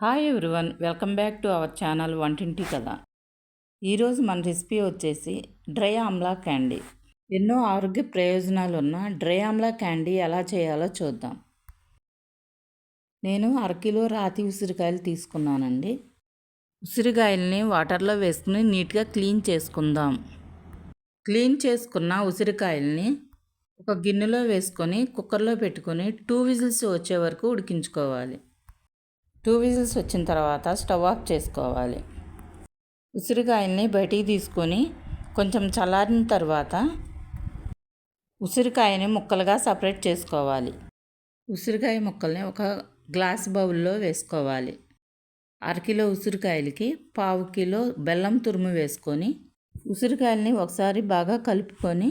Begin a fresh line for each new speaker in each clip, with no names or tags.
Hi everyone welcome back to our channel Vantinti Kadha ఈరోజు మన recipe వచ్చేసి dry amla candy. ఎన్నో ఆరోగ్య ప్రయోజనాలు ఉన్న డ్రై ఆమ్లా క్యాండీ ఎలా చేయాలో చూద్దాం. నేను అరకిలో రాతి ఉసిరికాయలు తీసుకున్నానండి. ఉసిరికాయల్ని వాటర్లో వేసుకుని నీట్గా క్లీన్ చేసుకుందాం. క్లీన్ చేసుకున్న ఉసిరికాయల్ని ఒక గిన్నెలో వేసుకొని కుక్కర్లో పెట్టుకొని టూ విజిల్స్ వచ్చే వరకు ఉడికించుకోవాలి. టూ విజిల్స్ వచ్చిన తర్వాత స్టవ్ ఆఫ్ చేసుకోవాలి. ఉసిరికాయల్ని బయటికి తీసుకొని కొంచెం చల్లారిన తర్వాత ఉసిరికాయని ముక్కలుగా సపరేట్ చేసుకోవాలి. ఉసిరికాయ ముక్కల్ని ఒక గ్లాస్ బౌల్లో వేసుకోవాలి. అరకిలో ఉసిరికాయలకి పావు కిలో బెల్లం తురుము వేసుకొని ఉసిరికాయల్ని ఒకసారి బాగా కలుపుకొని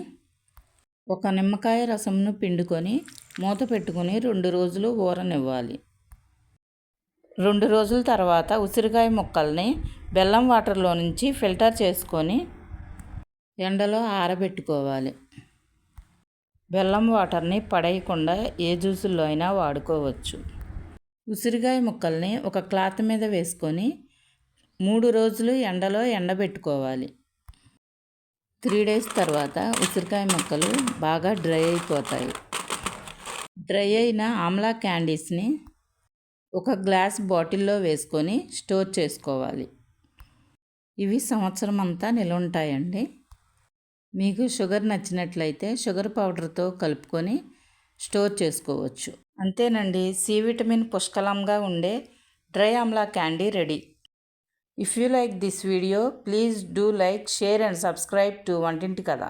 ఒక నిమ్మకాయ రసంను పిండుకొని మూత పెట్టుకొని రెండు రోజులు ఊరనివ్వాలి. రెండు రోజుల తర్వాత ఉసిరికాయ ముక్కల్ని బెల్లం వాటర్లో నుంచి ఫిల్టర్ చేసుకొని ఎండలో ఆరబెట్టుకోవాలి. బెల్లం వాటర్ని పడేయకుండా ఏ జ్యూసుల్లో అయినా వాడుకోవచ్చు. ఉసిరికాయ ముక్కల్ని ఒక క్లాత్ మీద వేసుకొని మూడు రోజులు ఎండలో ఎండబెట్టుకోవాలి. త్రీ డేస్ తర్వాత ఉసిరికాయ ముక్కలు బాగా డ్రై అయిపోతాయి. డ్రై అయిన ఆమ్లా క్యాండీస్ని ఒక గ్లాస్ బాటిల్లో వేసుకొని స్టోర్ చేసుకోవాలి. ఇవి సంవత్సరం అంతా నిల్వ ఉంటాయండి మీకు షుగర్ నచ్చినట్లయితే షుగర్ పౌడర్తో కలుపుకొని స్టోర్ చేసుకోవచ్చు. అంతేనండి సి విటమిన్ పుష్కలంగా ఉండే dry amla candy ready. If you like this video please do like share and subscribe to Vantinti Kadha